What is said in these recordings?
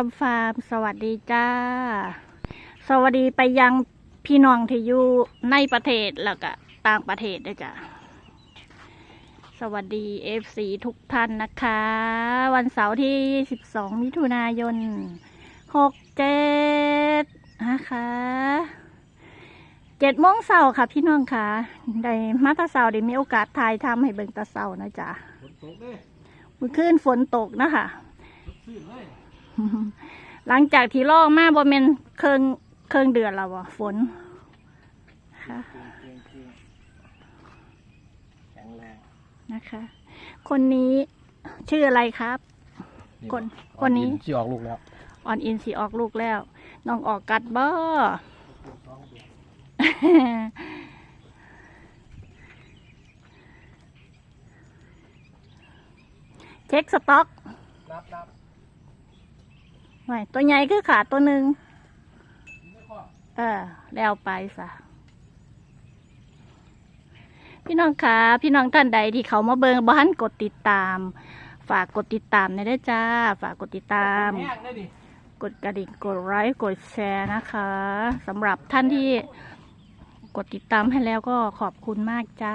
ทำฟาร์มสวัสดีจ้า สวัสดีไปยังพี่น้องที่อยู่ในประเทศแล้วก็ต่างประเทศด้วยจ้ะสวัสดีเอฟซีทุกท่านนะคะ วันเสาร์ที่ 12 มิถุนายน 67 นะคะเจ็ดโมงเสาร์ค่ะพี่น้องค่ะได้มาตาเสาร์ได้มีโอกาสถ่ายทำให้เบิ่งตาเสาร์นะจ๊ะฝนตกเลยเมื่อคืนฝนตกนะคะซื่นเลย หลังจากที่ลอกมาบ่แม่นเครื่องเครื่องเดือนแล้วบ่ฝนค่ะเก่งเก่งแข็งแรงนะคะ คนนี้ชื่ออะไรครับ คนคนนี้จีออกลูกแล้วออนอินสีออกลูกแล้วน้องออกกัดบ่เช็คสต็อกนับนับ ไว้ตัวใหญ่คือขาตัวหนึ่งเออแล้วไปซะพี่น้องคะพี่น้องท่านใดที่เขามาเบิงบ้านกดติดตาม ฝากกดติดตามในอยด้วยจ้า ฝากกดติดตาม กดกระดิ่งกดไลค์กดแชร์นะคะสำหรับท่านที่กดติดตามให้แล้วก็ขอบคุณมากจ้า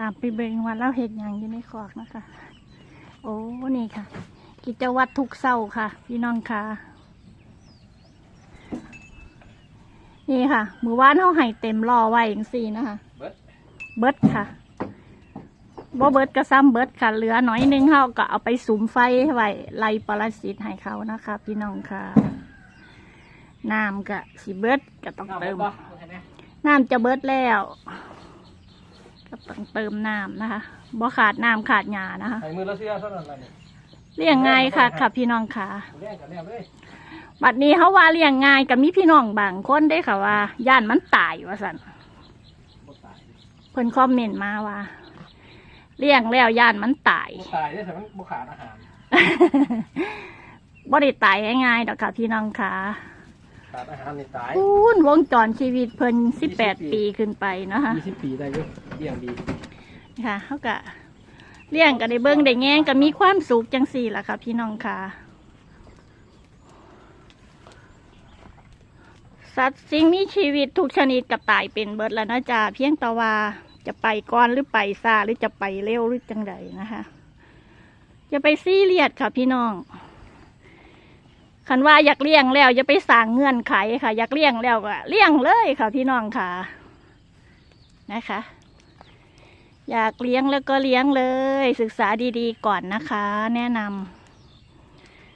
ตามไปเบิงวันเล่าเหตุอย่างอยู่ในคอกนะคะ โอ้นี่ค่ะ กิจวัตรทุกเศร้าค่ะ พี่น้องค่ะนี่ค่ะมือว่านเขาให้เต็มรอไว้อย่างสี่นะคะ เบิดเบิดค่ะบ่เบิดก็ซ้ำเบิดค่ะ เหลือหน่อยหนึงเขาก็เอาไปสุมไฟไว้ไล่ปรสิตให้เขานะคะ พี่น้องค่ะน้ำก็สิเบิดก็ต้องน้ำเติมบ่เห็นไหมน้ำจะเบิดแล้ว ก็ต้องเติมน้ำนะคะบ่ขาดน้ำขาดหยานะคะ ใส่มือละเสื้อเท่านั้นแหละนี่เลี้ยงง่ายค่ะค่ะพี่น้องค่ะแรงกันแรงเลยบัดนี้เขาว่าเลี้ยงง่ายกับมีพี่น้องบางคนได้ค่ะว่า ย่านมันตายว่าสันบ่ตายเพิ่นคอมเมนต์มาว่าเลี้ยงแล้วย่านมันตาย บ่ตายได้แต่มันบ่ขาดอาหาร บ่ได้ตายง่ายๆดอกค่ะพี่น้องค่ะ ขาดอาหารนี่ตายพูนวงจรชีวิตเพิ่นสิบแปดปีขึ้นไปนะคะยี่สิบปีได้อยุ่เลี้ยงดีค่ะเขาก็เลี้ยงก็ได้เบิ่งได้แง่งก็มีความสุขจังสี่ล่ะค่ะ พี่น้องค่ะสัตว์สิ่งมีชีวิตทุกชนิดกับตายเป็นเบิดแล้วนะจ๊ะเพียงแต่ว่าจะไปก่อนหรือไปซาหรือจะไปเร็วหรือจังใดนะคะอย่าไปซีเรียสค่ะพี่น้อง คันว่าอยากเลี้ยงแล้วอย่าไปสั่งเงื่อนไขค่ะ อยากเลี้ยงแล้วก็เลี้ยงเลยค่ะพี่น้องค่ะนะคะ อยากเลี้ยงแล้วก็เลี้ยงเลย ศึกษาดีๆก่อนนะคะ แนะน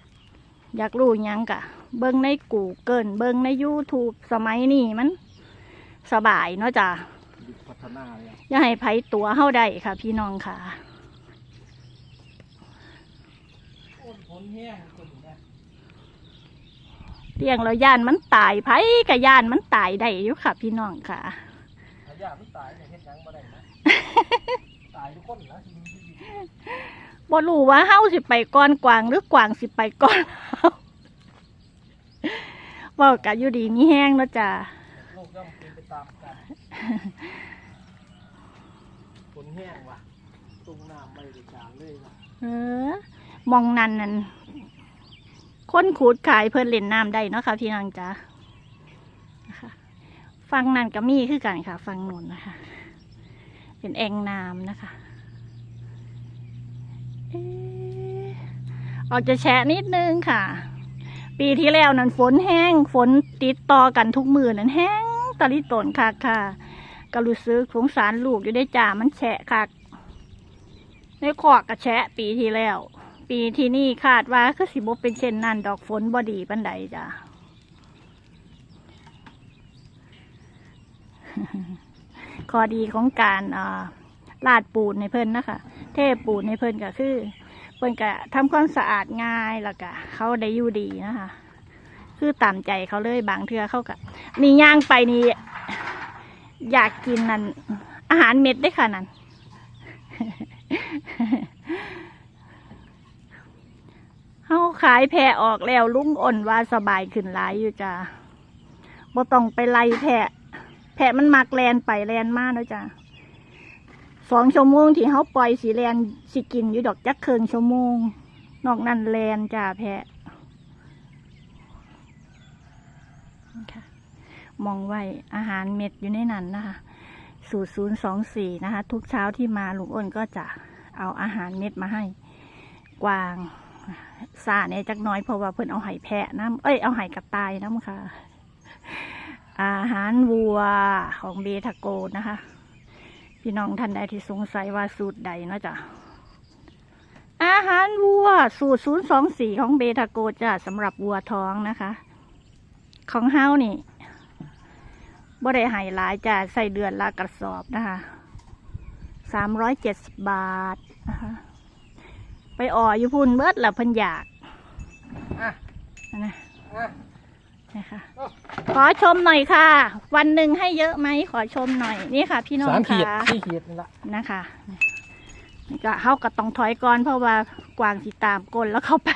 ำอยากรู้ยังกะ เบิ้งในกูเกิลเบิ้งใน YouTube สมัยนี้มัน สบายเนาะจ้ะพัฒนาเลยอย่าให้ไผตัวเฮาได้ค่ะ พี่น้องค่ะ โอ้ยฝนแห้งคนอยู่นะ เลี้ยงแล้วย่านมันตายไผกับย่านมันตายได้อยู่ค่ะ พี่น้องค่ะถ้าญาติมันตายเนี่ยเฮ็ดหยังบ่ได้นะตายทุกคนนะชีวิตชีวิตบ่รู้ว่าเฮาสิไปก่อนกวางหรือกวางสิไปก่อนเฮาเว้ากันอยู่ดีมีแห้งเนาะจ้ะโลกย่อมเป็นไปตามกันฝนแห้งว่ะตรงน้ำไม่ได้จางเลยว่ะเออมองนั่นนั่น คนขูดขายเพิ่นเล่นน้ำได้เนาะค่ะพี่น้องจ้ะนะคะฟังนั่นก็มีคือกันค่ะ ฟังนนนะคะ เป็นแองน้ำนะคะเอ๊อกจะแชะนิดนึงค่ะ ปีที่แล้วนั้นฝนแห้ง ฝนติดต่อกันทุกมือนั้นแห้งตะลิตนค่ะค่ะก็รู้สึกสงสารลูกอยู่ได้จ่ามันแฉะค่ะในขอกกระแชะปีที่แล้ว ปีที่นี่คาดว่าคือสิบเป็นเช่นนั้นดอกฝนบอดีปันใดจ้ะข้อดีของการลาดปูนในเพิ่นนะคะ เทปูนในเพิ่นก็คือ เพิ่นก็ทำความสะอาดง่ายแล้วก็เขาได้อยู่ดีนะคะ คือตามใจเขาเลยบางเทือเขาก็มีย่างไปนี่อยากกินนั่นอาหารเม็ดได้ค่ะนั่น เฮาขายแพรออกแล้วลุงอ่อนว่าสบายขึ้นหลายอยู่จ้าบ่ต้องไปไล่แพะ แพะมันมักแลนไปแลนมาเนะจ้ะสองชั่วโมงที่เขาปล่อยสีแลนสิกินอยู่ดอกจักเคิงชั่วโมง นอกนั้นแลนจ้าแพะค่ะมองไว้อาหารเม็ดอยู่ในนั้นนะคะสูตรศูนย์สองสี่นะคะ ทุกเช้าที่มาลุงอ้นก็จะเอาอาหารเม็ดมาให้ กวาง ซาเนี่ยจักน้อยเพราะว่าเพิ่นเอาไห่แพะน้ำเอ้ยเอาไห่กระต่ายน้ำค่ะ อาหารวัวของเบทาโกนะคะ พี่น้องท่านใดที่สงสัยว่าสูตรใดนะจ้ะอาหารวัวสูตรศูนย์สองสี่ของเบทาโกจ้ะสำหรับวัวท้องนะคะ ของเฮานี่บ่ได้หายหลายจ้ะใส่เดือนละกระสอบนะคะสามร้อยเจ็ดสิบบาทนะคะ ไปอ่ออยู่พุ่นเบิดละเพิ่นอยากอะนะอะนะคะโอ้ขอชมหน่อยค่ะ วันหนึ่งให้เยอะไหมขอชมหน่อยนี่ค่ะ พี่น้องสามขีดค่ะสี่ขีดนี่ละนะคะนี่ก็เข้ากับต้องถอยก่อนเพราะว่ากวางสิตามกลนแล้วเข้าไป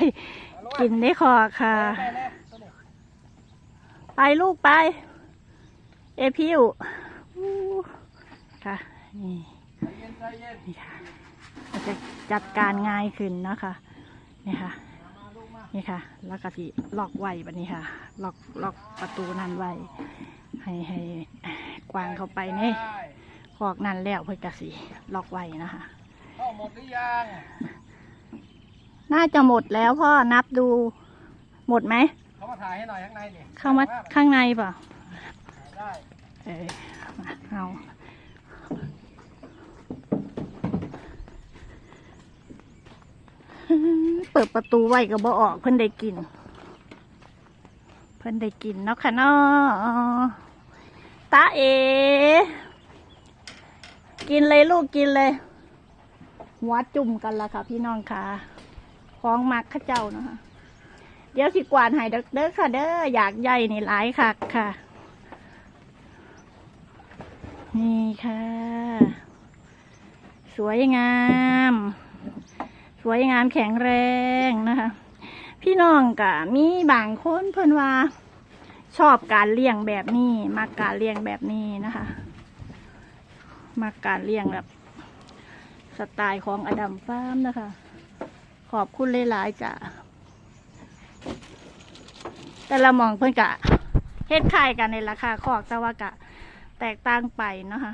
กินได้คอค่ะแม่แม่ตัวนี้ไปลูกไป เอพิวอู้ค่ะนี่ใจเย็นใจเย็นนี่ค่ะก็ จะจัดการง่ายขึ้นนะคะนี่ค่ะมาลูกมานี่ค่ะ แล้วก็สิล็อกไว้แบบนี้ค่ะล็อกล็อกประตูนั่นไว้ให้ให้กวางเข้าไปในได้คอกนั่นแล้วเพื่อกสิล็อกไว้นะคะเข้าหมดหรือยังน่าจะหมดแล้วพ่อนับดูหมดไหมเขามาถ่ายให้หน่อยข้างในนี่เข้ามาข้างในเปล่ะถ่ายได้เออมาเอา เปิดประตูไว้ก็บ่ออกเพิ่นได้กิน เพิ่นได้กินเนาะค่ะเนาะตาเอ กินเลยลูกกินเลย หัวจุ่มกันละค่ะ พี่น้องค่ะของมักข้าเจ้านะคะเดี๋ยวสิกวาดให้เด้อเด้อค่ะ เด้ออยากใหญ่นี่หลายค่ะค่ะ นี่ค่ะ สวยงาม สวยงามแข็งแรงนะคะ พี่น้องกะมีบางคนเพิ่นว่า ชอบการเลี้ยงแบบนี้มักการเลี้ยงแบบนี้นะคะมักการเลี้ยงแบบ สไตล์ของอดัมฟาร์มนะคะ ขอบคุณหลายๆจ้ะแต่ละมองเพิ่อนกะเฮ็ดคล้ายกันในราคาคอกแต่ว่ากะ แตกต่างไปนะคะ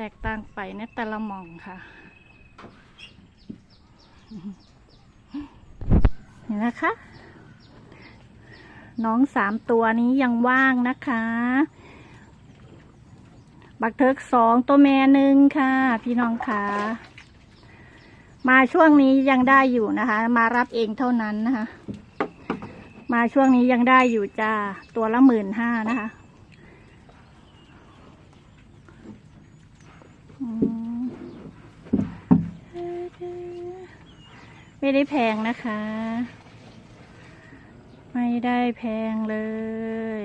แตกต่างไปในแต่ละหม่องค่ะนี่นะคะ น้องสามตัวนี้ยังว่างนะคะ บักเทิกสองตัวแม่หนึ่งค่ะ พี่น้องค่ะ มาช่วงนี้ยังได้อยู่นะคะ มารับเองเท่านั้นนะคะ มาช่วงนี้ยังได้อยู่จ้า ตัวละหมื่นห้านะคะ ไม่ได้แพงนะคะ ไม่ได้แพงเลย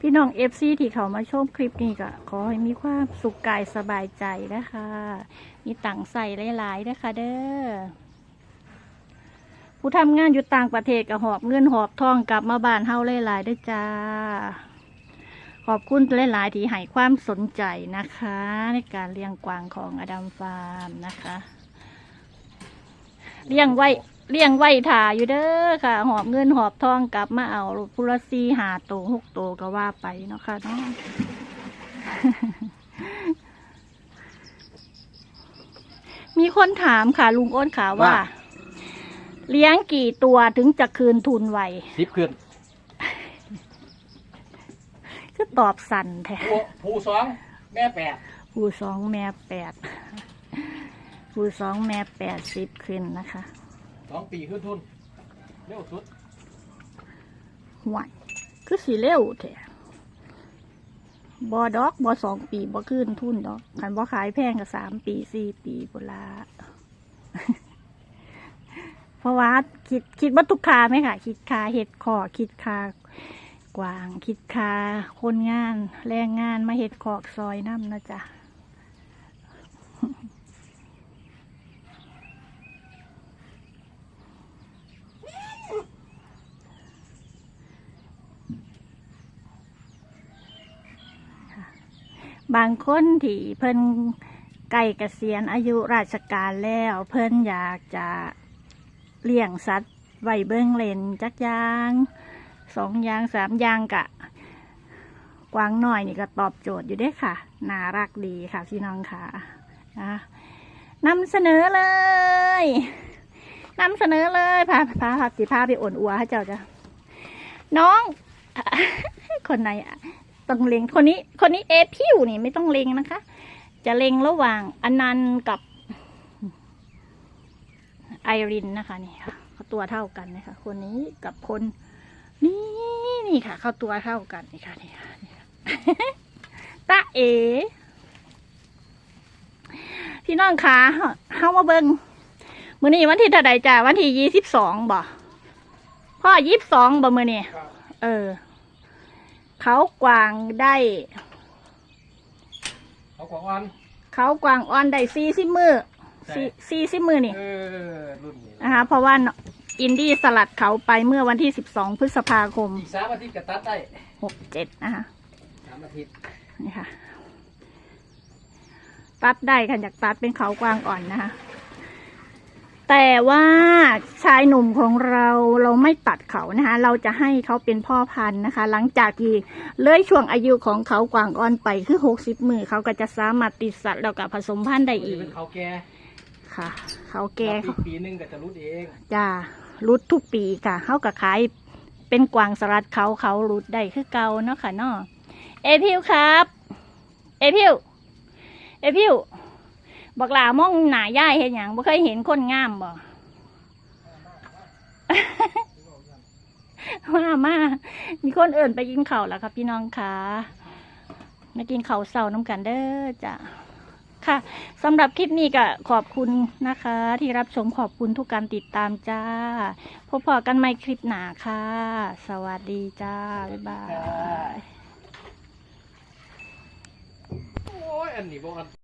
พี่น้องเอฟซีที่เขามาชมคลิปนี้ก็ขอให้มีความสุขกายสบายใจนะคะ มีตังค์ใส่หลายๆนะคะเด้อผู้ทำงานอยู่ต่างประเทศก็หอบเงินหอบทองกลับมาบ้านเฮาหลายๆด้จ้า อบคุณหลาย ๆ ที่ให้ความสนใจนะคะ ในการเลี้ยงกวางของอดัมฟาร์มนะคะ เลี้ยงไว้เลี้ยงไว้ถ่าอยู่เด้อค่ะ หอบเงินหอบทองกลับมาเอาพุละซีหาโตหกโตก็ว่าไปเนาะค่ะเนาะมีคนถามค่ะ ลุงอ้นค่ะว่า เลี้ยงกี่ตัวถึงจะคืนทุนไหวสิบขึ้น ก็ ตอบสั่นแท้ผู้ผู้สองแม่แปดผู้สองแม่แปดผู้สองแม่แปดสิบขึ้นนะคะสองปีขึ้นทุนเร็วสุดห่วยคือสีเร็วแท้บอดอกบอสองปีบอขึ้นทุนดอกคันบอขายแพงกับสามปีสี่ปีปุนละเพราะว่าคิดคิดว่าทุกคาไหมค่ะ คิดคาเห็ดขอคิดคา กวางคิดคาคนงาน แรงงานมาเห็ดขอกซอยน้ำนะจ๊ะบางคนที่เพิ่นไกล้เกษียณอายุราชการแล้ว เพิ่นอยากจะเลี้ยงสัตว์ไว้เบื้องเลนจักยาง สองยางสามยางกะ กวางหน้อยนี่ก็ตอบโจทย์อยู่ด้ค่ะ น่ารักดีค่ะพี่น้องค่ะนะนำเสนอเลยนำเสนอเลยพาพาพาสิพาไปอ่วนอัวให้เจ้าจ้ะน้อง คนไหนต้องเลงคนนี้ คนนี้เอพิวนี่ไม่ต้องเลงนะคะ จะเลงระหว่างอนันต์กับไอรินนะคะนี่ค่ะตัวเท่ากันนะคะคนนี้กับคน นี่นี่ค่ะ เขาตัวเท่ากันนี่ค่ะนี่ค่ะนี่ค่ะตาเอพี่น้องคะเฮามาเบิงมื้อนี้วันที่เท่าใดจ้าวันที่ยี่สิบสองบ่พ่อยี่สิบสองบ่มื้อนี้ครับเออ เขากวางได้ เขากวางอ่อน เขากวางออนได้สี่สิบมือใช่สี่สี่สิบมือนี่เออรุ่นนี้นะคะเพราะว่า อินดี้สลัดเขาไปเมื่อวันที่สิบสองพฤษภาคม อีกสามอาทิตย์ก็ตัดได้หกเจ็ดนะคะสามอาทิตย์นี่ค่ะ ตัดได้ค่ะอยากตัดเป็นเขากวางอ่อนนะคะ แต่ว่าชายหนุ่มของเราเราไม่ตัดเขานะคะ เราจะให้เขาเป็นพ่อพันธุ์นะคะ หลังจากที่เลื่อยช่วงอายุของเขากวางอ่อนไปคือหกสิบมือเขาก็จะสามารถติดสัตว์แล้วก็ผสมพันธุ์ได้มันอีจะกเป็นเขาแก่ค่ะ เขาแก่อีกปีหนึงก็จะรุดเอง จ้า รุดทุกปีค่ะเขากับขายเป็นกวางสลัดเขาเขารุดได้คือเก่าเนาะค่ะเนาะเอพิวครับ เอพิวเอพิวบอกลามองหนาย่ายเห็นอย่างบ่เคยเห็นคนงามบ่มามามีคนเอื่นไปกินเข้าแล้วครับพี่น้องค่ะมากินเข้าเสาน้ำกันเด้อจ้ะ ค่ะสำหรับคลิปนี้ก็ขอบคุณนะคะ ที่รับชมขอบคุณทุกการติดตามจ้า พบพอกันใหม่คลิปหน้าค่ะ สวัสดีจ้า บ๊ายบาย โอ้ยอันนี้บอก